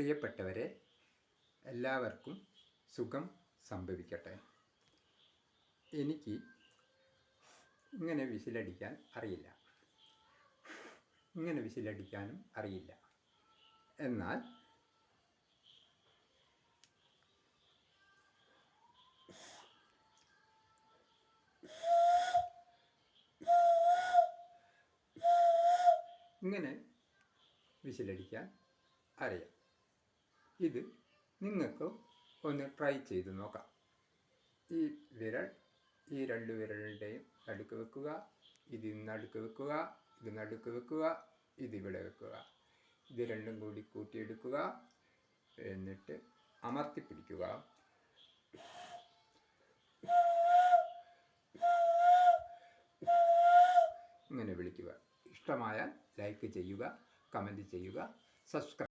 പ്രിയപ്പെട്ടവരെ എല്ലാവർക്കും സുഖം സംഭവിക്കട്ടെ. എനിക്ക് ഇങ്ങനെ വിസിലടിക്കാൻ അറിയില്ല. ഇങ്ങനെ വിസിലടിക്കാനും അറിയില്ല. എന്നാൽ ഇങ്ങനെ വിസിലടിക്കാൻ അറിയാം. ഇത് നിങ്ങൾക്ക് ഒന്ന് ട്രൈ ചെയ്ത് നോക്കാം. ഈ വിരൽ ഈ രണ്ട് വിരലിന്റെയും നടുക്ക് വെക്കുക ഇത് നടുക്ക് വെക്കുക ഇത് നടുക്ക് വെക്കുക ഇത് ഇവിടെ വെക്കുക. ഇത് രണ്ടും കൂടി കൂട്ടിയെടുക്കുക എന്നിട്ട് അമർത്തി പിടിക്കുക. ഇങ്ങനെ വിളിക്കുക. ഇഷ്ടമായാൽ ലൈക്ക് ചെയ്യുക കമന്റ് ചെയ്യുക സബ്സ്ക്രൈബ്